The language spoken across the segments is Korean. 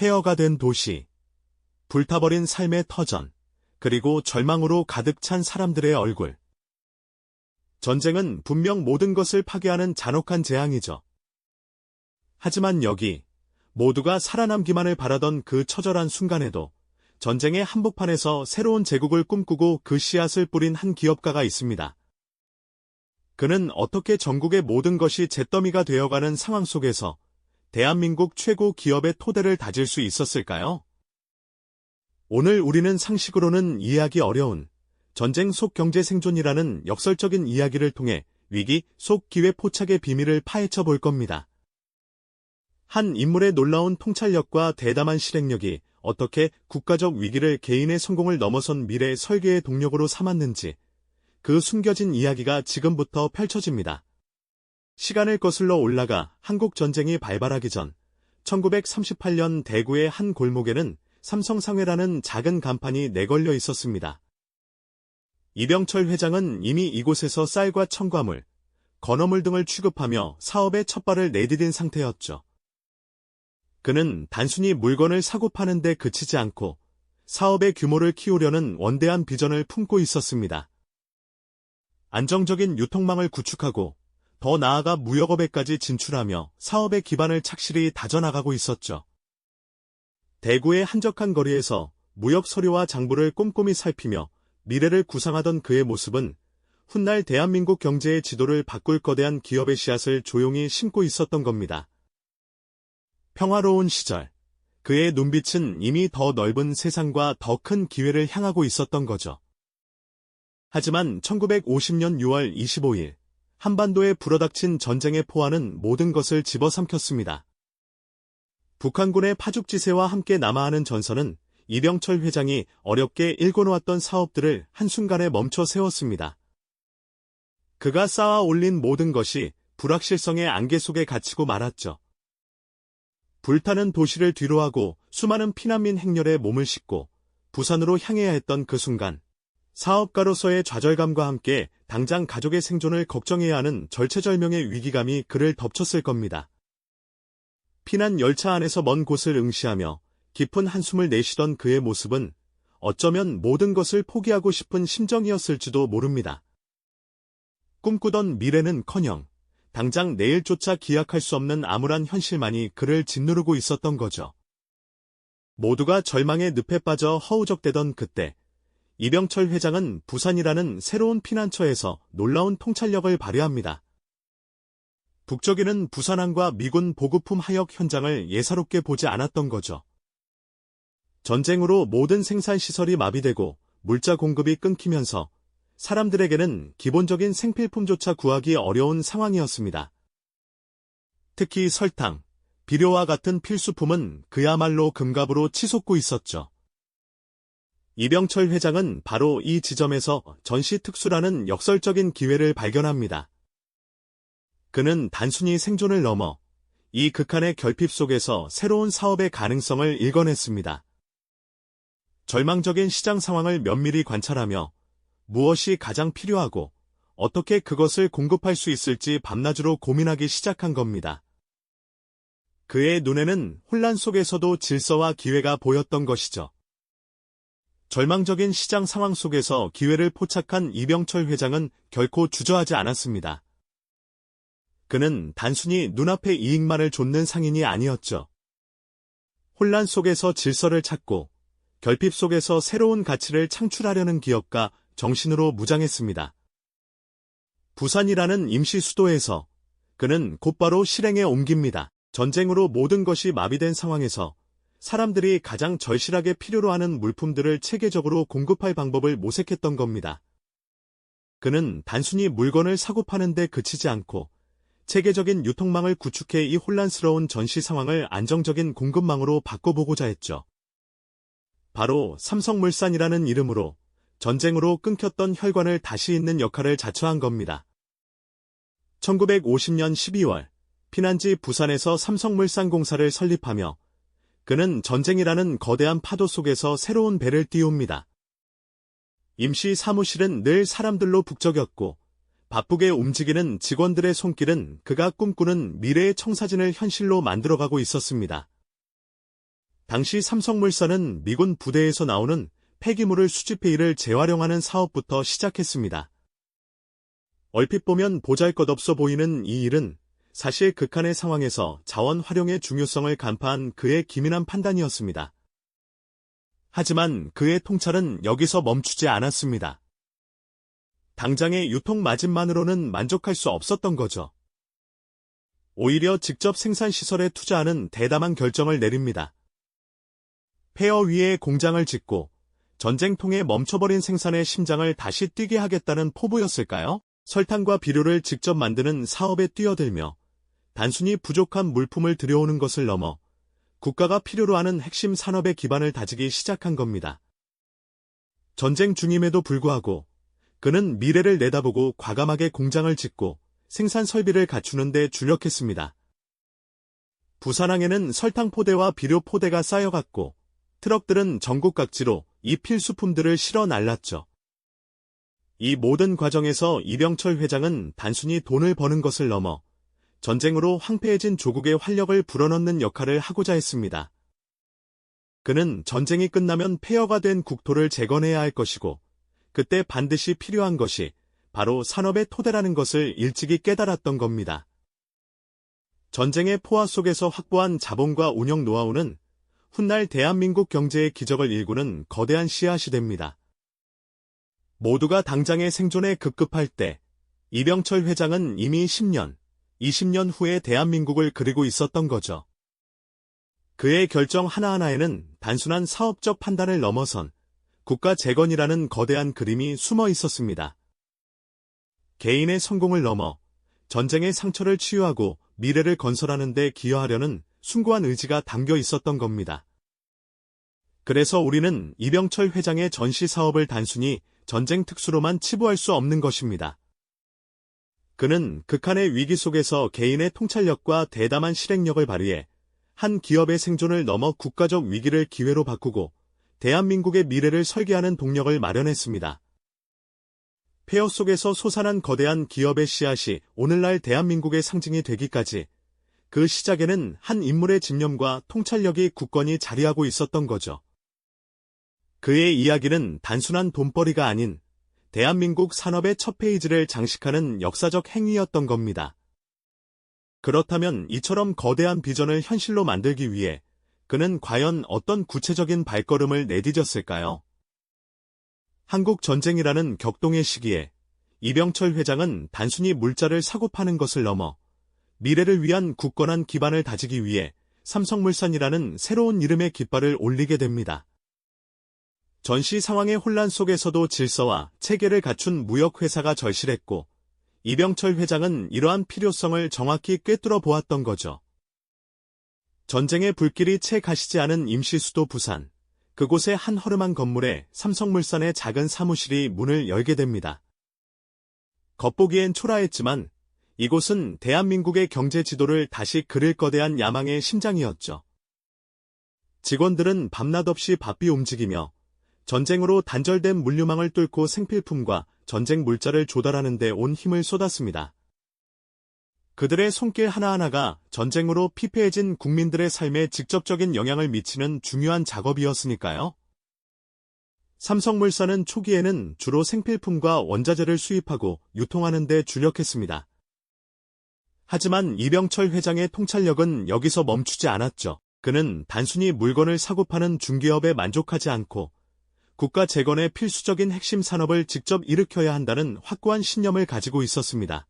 폐허가 된 도시, 불타버린 삶의 터전, 그리고 절망으로 가득 찬 사람들의 얼굴. 전쟁은 분명 모든 것을 파괴하는 잔혹한 재앙이죠. 하지만 여기, 모두가 살아남기만을 바라던 그 처절한 순간에도 전쟁의 한복판에서 새로운 제국을 꿈꾸고 그 씨앗을 뿌린 한 기업가가 있습니다. 그는 어떻게 전국의 모든 것이 잿더미가 되어가는 상황 속에서 대한민국 최고 기업의 토대를 다질 수 있었을까요? 오늘 우리는 상식으로는 이해하기 어려운 전쟁 속 경제 생존이라는 역설적인 이야기를 통해 위기 속 기회 포착의 비밀을 파헤쳐 볼 겁니다. 한 인물의 놀라운 통찰력과 대담한 실행력이 어떻게 국가적 위기를 개인의 성공을 넘어선 미래의 설계의 동력으로 삼았는지 그 숨겨진 이야기가 지금부터 펼쳐집니다. 시간을 거슬러 올라가 한국 전쟁이 발발하기 전 1938년 대구의 한 골목에는 삼성상회라는 작은 간판이 내걸려 있었습니다. 이병철 회장은 이미 이곳에서 쌀과 첨가물, 건어물 등을 취급하며 사업에 첫 발을 내디딘 상태였죠. 그는 단순히 물건을 사고 파는 데 그치지 않고 사업의 규모를 키우려는 원대한 비전을 품고 있었습니다. 안정적인 유통망을 구축하고 더 나아가 무역업에까지 진출하며 사업의 기반을 착실히 다져나가고 있었죠. 대구의 한적한 거리에서 무역 서류와 장부를 꼼꼼히 살피며 미래를 구상하던 그의 모습은 훗날 대한민국 경제의 지도를 바꿀 거대한 기업의 씨앗을 조용히 심고 있었던 겁니다. 평화로운 시절, 그의 눈빛은 이미 더 넓은 세상과 더 큰 기회를 향하고 있었던 거죠. 하지만 1950년 6월 25일, 한반도에 불어닥친 전쟁의 포화는 모든 것을 집어삼켰습니다. 북한군의 파죽지세와 함께 남아하는 전선은 이병철 회장이 어렵게 일궈놓았던 사업들을 한순간에 멈춰 세웠습니다. 그가 쌓아 올린 모든 것이 불확실성의 안개 속에 갇히고 말았죠. 불타는 도시를 뒤로하고 수많은 피난민 행렬에 몸을 싣고 부산으로 향해야 했던 그 순간 사업가로서의 좌절감과 함께 당장 가족의 생존을 걱정해야 하는 절체절명의 위기감이 그를 덮쳤을 겁니다. 피난 열차 안에서 먼 곳을 응시하며 깊은 한숨을 내쉬던 그의 모습은 어쩌면 모든 것을 포기하고 싶은 심정이었을지도 모릅니다. 꿈꾸던 미래는커녕 당장 내일조차 기약할 수 없는 암울한 현실만이 그를 짓누르고 있었던 거죠. 모두가 절망의 늪에 빠져 허우적대던 그때 이병철 회장은 부산이라는 새로운 피난처에서 놀라운 통찰력을 발휘합니다. 북쪽에는 부산항과 미군 보급품 하역 현장을 예사롭게 보지 않았던 거죠. 전쟁으로 모든 생산시설이 마비되고 물자 공급이 끊기면서 사람들에게는 기본적인 생필품조차 구하기 어려운 상황이었습니다. 특히 설탕, 비료와 같은 필수품은 그야말로 금갑으로 치솟고 있었죠. 이병철 회장은 바로 이 지점에서 전시 특수라는 역설적인 기회를 발견합니다. 그는 단순히 생존을 넘어 이 극한의 결핍 속에서 새로운 사업의 가능성을 읽어냈습니다. 절망적인 시장 상황을 면밀히 관찰하며 무엇이 가장 필요하고 어떻게 그것을 공급할 수 있을지 밤낮으로 고민하기 시작한 겁니다. 그의 눈에는 혼란 속에서도 질서와 기회가 보였던 것이죠. 절망적인 시장 상황 속에서 기회를 포착한 이병철 회장은 결코 주저하지 않았습니다. 그는 단순히 눈앞의 이익만을 좇는 상인이 아니었죠. 혼란 속에서 질서를 찾고 결핍 속에서 새로운 가치를 창출하려는 기업가 정신으로 무장했습니다. 부산이라는 임시 수도에서 그는 곧바로 실행에 옮깁니다. 전쟁으로 모든 것이 마비된 상황에서 사람들이 가장 절실하게 필요로 하는 물품들을 체계적으로 공급할 방법을 모색했던 겁니다. 그는 단순히 물건을 사고 파는데 그치지 않고 체계적인 유통망을 구축해 이 혼란스러운 전시 상황을 안정적인 공급망으로 바꿔보고자 했죠. 바로 삼성물산이라는 이름으로 전쟁으로 끊겼던 혈관을 다시 잇는 역할을 자처한 겁니다. 1950년 12월 피난지 부산에서 삼성물산공사를 설립하며 그는 전쟁이라는 거대한 파도 속에서 새로운 배를 띄웁니다. 임시 사무실은 늘 사람들로 북적였고 바쁘게 움직이는 직원들의 손길은 그가 꿈꾸는 미래의 청사진을 현실로 만들어가고 있었습니다. 당시 삼성물산은 미군 부대에서 나오는 폐기물을 수집해 이를 재활용하는 사업부터 시작했습니다. 얼핏 보면 보잘것없어 보이는 이 일은 사실 극한의 상황에서 자원 활용의 중요성을 간파한 그의 기민한 판단이었습니다. 하지만 그의 통찰은 여기서 멈추지 않았습니다. 당장의 유통 마진만으로는 만족할 수 없었던 거죠. 오히려 직접 생산시설에 투자하는 대담한 결정을 내립니다. 폐허 위에 공장을 짓고 전쟁통에 멈춰버린 생산의 심장을 다시 뛰게 하겠다는 포부였을까요? 설탕과 비료를 직접 만드는 사업에 뛰어들며 단순히 부족한 물품을 들여오는 것을 넘어 국가가 필요로 하는 핵심 산업의 기반을 다지기 시작한 겁니다. 전쟁 중임에도 불구하고 그는 미래를 내다보고 과감하게 공장을 짓고 생산 설비를 갖추는 데 주력했습니다. 부산항에는 설탕 포대와 비료 포대가 쌓여갔고 트럭들은 전국 각지로 이 필수품들을 실어 날랐죠. 이 모든 과정에서 이병철 회장은 단순히 돈을 버는 것을 넘어 전쟁으로 황폐해진 조국의 활력을 불어넣는 역할을 하고자 했습니다. 그는 전쟁이 끝나면 폐허가 된 국토를 재건해야 할 것이고 그때 반드시 필요한 것이 바로 산업의 토대라는 것을 일찍이 깨달았던 겁니다. 전쟁의 포화 속에서 확보한 자본과 운영 노하우는 훗날 대한민국 경제의 기적을 일구는 거대한 씨앗이 됩니다. 모두가 당장의 생존에 급급할 때 이병철 회장은 이미 10년, 20년 후에 대한민국을 그리고 있었던 거죠. 그의 결정 하나하나에는 단순한 사업적 판단을 넘어선 국가 재건이라는 거대한 그림이 숨어 있었습니다. 개인의 성공을 넘어 전쟁의 상처를 치유하고 미래를 건설하는 데 기여하려는 숭고한 의지가 담겨 있었던 겁니다. 그래서 우리는 이병철 회장의 전시 사업을 단순히 전쟁 특수로만 치부할 수 없는 것입니다. 그는 극한의 위기 속에서 개인의 통찰력과 대담한 실행력을 발휘해 한 기업의 생존을 넘어 국가적 위기를 기회로 바꾸고 대한민국의 미래를 설계하는 동력을 마련했습니다. 폐허 속에서 솟아난 거대한 기업의 씨앗이 오늘날 대한민국의 상징이 되기까지 그 시작에는 한 인물의 집념과 통찰력이 굳건히 자리하고 있었던 거죠. 그의 이야기는 단순한 돈벌이가 아닌 대한민국 산업의 첫 페이지를 장식하는 역사적 행위였던 겁니다. 그렇다면 이처럼 거대한 비전을 현실로 만들기 위해 그는 과연 어떤 구체적인 발걸음을 내디뎠을까요? 한국 전쟁이라는 격동의 시기에 이병철 회장은 단순히 물자를 사고 파는 것을 넘어 미래를 위한 굳건한 기반을 다지기 위해 삼성물산이라는 새로운 이름의 깃발을 올리게 됩니다. 전시 상황의 혼란 속에서도 질서와 체계를 갖춘 무역회사가 절실했고 이병철 회장은 이러한 필요성을 정확히 꿰뚫어 보았던 거죠. 전쟁의 불길이 채 가시지 않은 임시수도 부산. 그곳의 한 허름한 건물에 삼성물산의 작은 사무실이 문을 열게 됩니다. 겉보기엔 초라했지만 이곳은 대한민국의 경제 지도를 다시 그릴 거대한 야망의 심장이었죠. 직원들은 밤낮 없이 바삐 움직이며 전쟁으로 단절된 물류망을 뚫고 생필품과 전쟁 물자를 조달하는 데 온 힘을 쏟았습니다. 그들의 손길 하나하나가 전쟁으로 피폐해진 국민들의 삶에 직접적인 영향을 미치는 중요한 작업이었으니까요. 삼성물산은 초기에는 주로 생필품과 원자재를 수입하고 유통하는 데 주력했습니다. 하지만 이병철 회장의 통찰력은 여기서 멈추지 않았죠. 그는 단순히 물건을 사고 파는 중개업에 만족하지 않고 국가 재건의 필수적인 핵심 산업을 직접 일으켜야 한다는 확고한 신념을 가지고 있었습니다.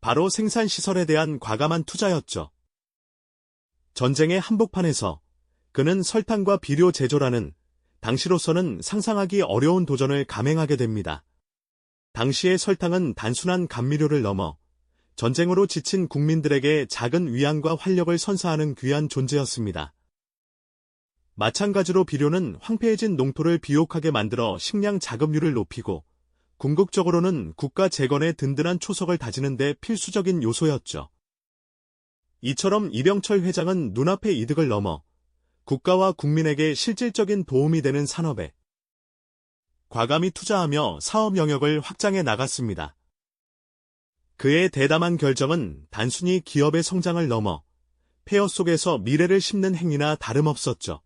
바로 생산시설에 대한 과감한 투자였죠. 전쟁의 한복판에서 그는 설탕과 비료 제조라는 당시로서는 상상하기 어려운 도전을 감행하게 됩니다. 당시의 설탕은 단순한 감미료를 넘어 전쟁으로 지친 국민들에게 작은 위안과 활력을 선사하는 귀한 존재였습니다. 마찬가지로 비료는 황폐해진 농토를 비옥하게 만들어 식량 자급률을 높이고 궁극적으로는 국가 재건의 든든한 초석을 다지는 데 필수적인 요소였죠. 이처럼 이병철 회장은 눈앞의 이득을 넘어 국가와 국민에게 실질적인 도움이 되는 산업에 과감히 투자하며 사업 영역을 확장해 나갔습니다. 그의 대담한 결정은 단순히 기업의 성장을 넘어 폐허 속에서 미래를 심는 행위나 다름없었죠.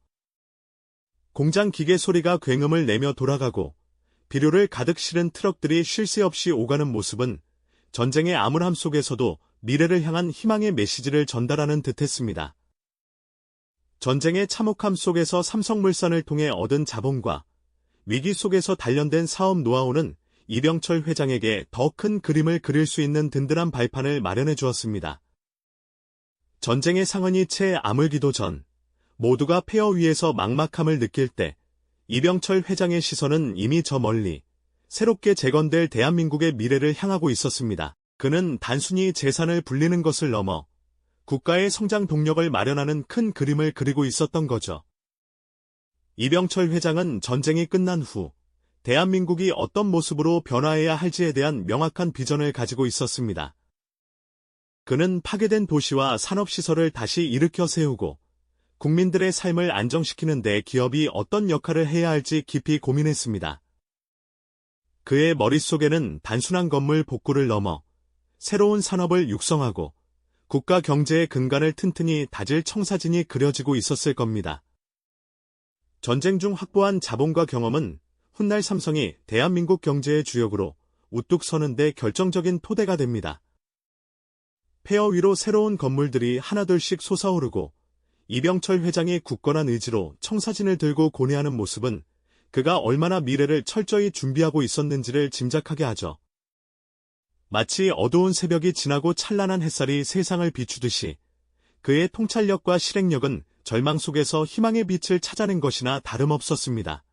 공장 기계 소리가 굉음을 내며 돌아가고 비료를 가득 실은 트럭들이 쉴 새 없이 오가는 모습은 전쟁의 암울함 속에서도 미래를 향한 희망의 메시지를 전달하는 듯했습니다. 전쟁의 참혹함 속에서 삼성물산을 통해 얻은 자본과 위기 속에서 단련된 사업 노하우는 이병철 회장에게 더 큰 그림을 그릴 수 있는 든든한 발판을 마련해 주었습니다. 전쟁의 상흔이 채 아물기도 전 모두가 폐허 위에서 막막함을 느낄 때 이병철 회장의 시선은 이미 저 멀리 새롭게 재건될 대한민국의 미래를 향하고 있었습니다. 그는 단순히 재산을 불리는 것을 넘어 국가의 성장 동력을 마련하는 큰 그림을 그리고 있었던 거죠. 이병철 회장은 전쟁이 끝난 후 대한민국이 어떤 모습으로 변화해야 할지에 대한 명확한 비전을 가지고 있었습니다. 그는 파괴된 도시와 산업시설을 다시 일으켜 세우고 국민들의 삶을 안정시키는 데 기업이 어떤 역할을 해야 할지 깊이 고민했습니다. 그의 머릿속에는 단순한 건물 복구를 넘어 새로운 산업을 육성하고 국가 경제의 근간을 튼튼히 다질 청사진이 그려지고 있었을 겁니다. 전쟁 중 확보한 자본과 경험은 훗날 삼성이 대한민국 경제의 주역으로 우뚝 서는데 결정적인 토대가 됩니다. 폐허 위로 새로운 건물들이 하나둘씩 솟아오르고 이병철 회장의 굳건한 의지로 청사진을 들고 고뇌하는 모습은 그가 얼마나 미래를 철저히 준비하고 있었는지를 짐작하게 하죠. 마치 어두운 새벽이 지나고 찬란한 햇살이 세상을 비추듯이 그의 통찰력과 실행력은 절망 속에서 희망의 빛을 찾아낸 것이나 다름없었습니다.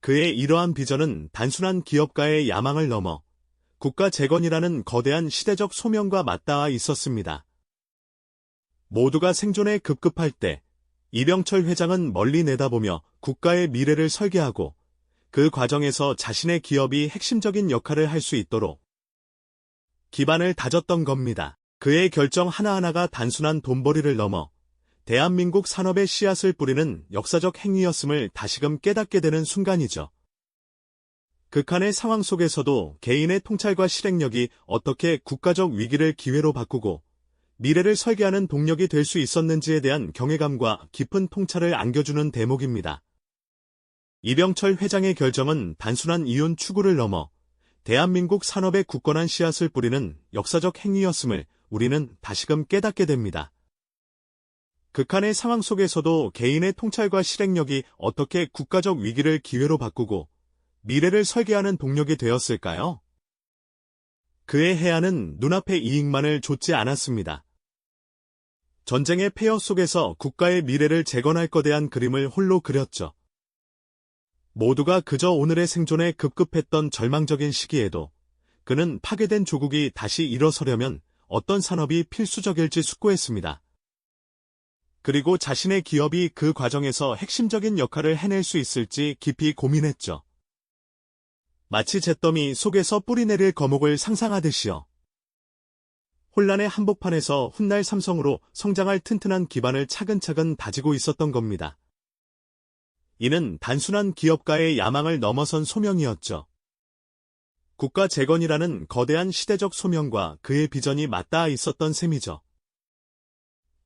그의 이러한 비전은 단순한 기업가의 야망을 넘어 국가 재건이라는 거대한 시대적 소명과 맞닿아 있었습니다. 모두가 생존에 급급할 때 이병철 회장은 멀리 내다보며 국가의 미래를 설계하고 그 과정에서 자신의 기업이 핵심적인 역할을 할 수 있도록 기반을 다졌던 겁니다. 그의 결정 하나하나가 단순한 돈벌이를 넘어 대한민국 산업의 씨앗을 뿌리는 역사적 행위였음을 다시금 깨닫게 되는 순간이죠. 극한의 상황 속에서도 개인의 통찰과 실행력이 어떻게 국가적 위기를 기회로 바꾸고 미래를 설계하는 동력이 될 수 있었는지에 대한 경외감과 깊은 통찰을 안겨주는 대목입니다. 이병철 회장의 결정은 단순한 이윤 추구를 넘어 대한민국 산업의 굳건한 씨앗을 뿌리는 역사적 행위였음을 우리는 다시금 깨닫게 됩니다. 극한의 상황 속에서도 개인의 통찰과 실행력이 어떻게 국가적 위기를 기회로 바꾸고 미래를 설계하는 동력이 되었을까요? 그의 해안은 눈앞의 이익만을 좇지 않았습니다. 전쟁의 폐허 속에서 국가의 미래를 재건할 거대한 그림을 홀로 그렸죠. 모두가 그저 오늘의 생존에 급급했던 절망적인 시기에도 그는 파괴된 조국이 다시 일어서려면 어떤 산업이 필수적일지 숙고했습니다. 그리고 자신의 기업이 그 과정에서 핵심적인 역할을 해낼 수 있을지 깊이 고민했죠. 마치 잿더미 속에서 뿌리내릴 거목을 상상하듯이요. 혼란의 한복판에서 훗날 삼성으로 성장할 튼튼한 기반을 차근차근 다지고 있었던 겁니다. 이는 단순한 기업가의 야망을 넘어선 소명이었죠. 국가 재건이라는 거대한 시대적 소명과 그의 비전이 맞닿아 있었던 셈이죠.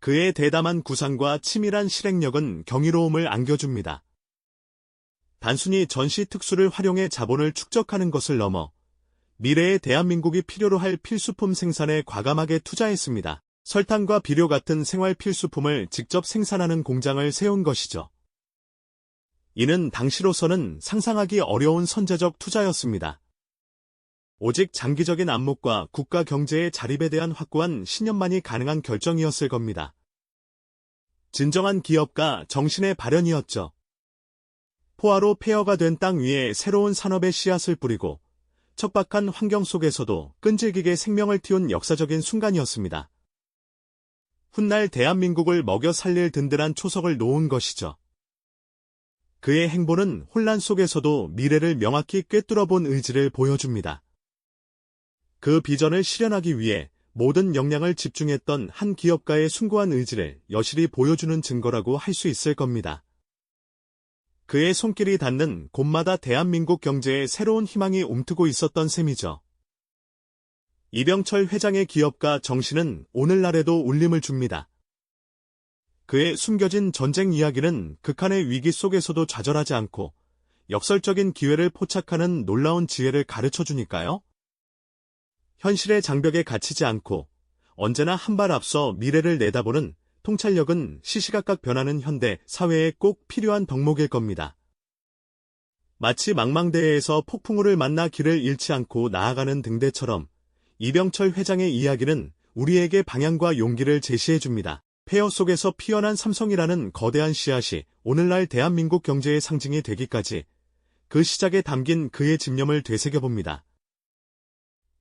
그의 대담한 구상과 치밀한 실행력은 경이로움을 안겨줍니다. 단순히 전시 특수를 활용해 자본을 축적하는 것을 넘어 미래의 대한민국이 필요로 할 필수품 생산에 과감하게 투자했습니다. 설탕과 비료 같은 생활 필수품을 직접 생산하는 공장을 세운 것이죠. 이는 당시로서는 상상하기 어려운 선제적 투자였습니다. 오직 장기적인 안목과 국가 경제의 자립에 대한 확고한 신념만이 가능한 결정이었을 겁니다. 진정한 기업가 정신의 발현이었죠. 포화로 폐허가 된 땅 위에 새로운 산업의 씨앗을 뿌리고 척박한 환경 속에서도 끈질기게 생명을 틔운 역사적인 순간이었습니다. 훗날 대한민국을 먹여 살릴 든든한 초석을 놓은 것이죠. 그의 행보는 혼란 속에서도 미래를 명확히 꿰뚫어 본 의지를 보여줍니다. 그 비전을 실현하기 위해 모든 역량을 집중했던 한 기업가의 숭고한 의지를 여실히 보여주는 증거라고 할 수 있을 겁니다. 그의 손길이 닿는 곳마다 대한민국 경제에 새로운 희망이 움트고 있었던 셈이죠. 이병철 회장의 기업가 정신은 오늘날에도 울림을 줍니다. 그의 숨겨진 전쟁 이야기는 극한의 위기 속에서도 좌절하지 않고 역설적인 기회를 포착하는 놀라운 지혜를 가르쳐 주니까요. 현실의 장벽에 갇히지 않고 언제나 한 발 앞서 미래를 내다보는 통찰력은 시시각각 변하는 현대 사회에 꼭 필요한 덕목일 겁니다. 마치 망망대해에서 폭풍우를 만나 길을 잃지 않고 나아가는 등대처럼 이병철 회장의 이야기는 우리에게 방향과 용기를 제시해 줍니다. 폐허 속에서 피어난 삼성이라는 거대한 씨앗이 오늘날 대한민국 경제의 상징이 되기까지 그 시작에 담긴 그의 집념을 되새겨봅니다.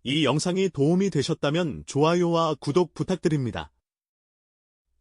이 영상이 도움이 되셨다면 좋아요와 구독 부탁드립니다.